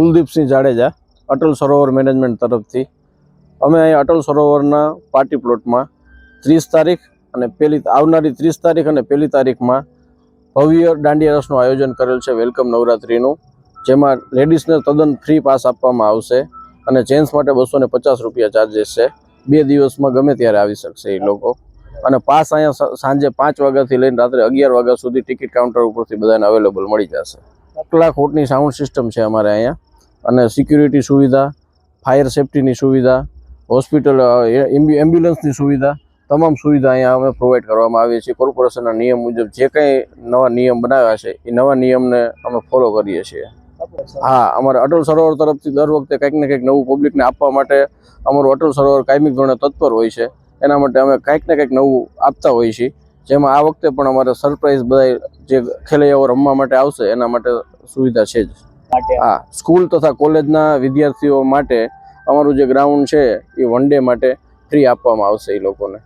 Kuldeepsinh Jadeja, Atal Sarovar management તરફથી. અમે અહીં અટલ સરોવરના પાર્ટી પ્લોટમાં ત્રીસ તારીખ અને પહેલી આવનારી ત્રીસ તારીખ અને પહેલી તારીખમાં ભવ્ય દાંડિયા રસનું આયોજન કરેલ છે વેલકમ નવરાત્રિનું, જેમાં લેડીઝને તદ્દન ફ્રી પાસ આપવામાં આવશે અને જેન્ટ્સ માટે બસો પચાસ રૂપિયા ચાર્જેસ છે. બે દિવસમાં ગમે ત્યારે આવી શકશે એ લોકો. અને પાસ અહીંયા સાંજે પાંચ વાગ્યાથી લઈને રાત્રે અગિયાર વાગ્યા સુધી ટિકિટ કાઉન્ટર ઉપરથી બધાને અવેલેબલ મળી જશે. આટલા ખોટની સાઉન્ડ સિસ્ટમ છે અમારે અહીંયા. અને સિક્યુરિટી સુવિધા, ફાયર સેફટીની સુવિધા, હોસ્પિટલ એમ્બ્યુલન્સની સુવિધા, તમામ સુવિધા અહીંયા અમે પ્રોવાઈડ કરવામાં આવીએ છીએ. કોર્પોરેશનના નિયમ મુજબ જે કંઈ નવા નિયમ બનાવ્યા છે, એ નવા નિયમને અમે ફોલો કરીએ છીએ. હા, અમારે અટલ સરોવર તરફથી દર વખતે કંઈક ને કંઈક નવું પબ્લિકને આપવા માટે અમારું અટલ સરોવર કાયમિક ધોરણે તત્પર હોય છે. એના માટે અમે કંઈક ને કંઈક નવું આપતા હોઈએ છીએ. જેમાં આ વખતે પણ અમારે સરપ્રાઈઝ બધા જે ખેલૈયાઓ રમવા માટે આવશે, એના માટે સુવિધા છે જ. હા, સ્કૂલ તથા કોલેજના વિદ્યાર્થીઓ માટે અમારું જે ગ્રાઉન્ડ છે એ વન ડે માટે ફ્રી આપવામાં આવશે એ લોકોને.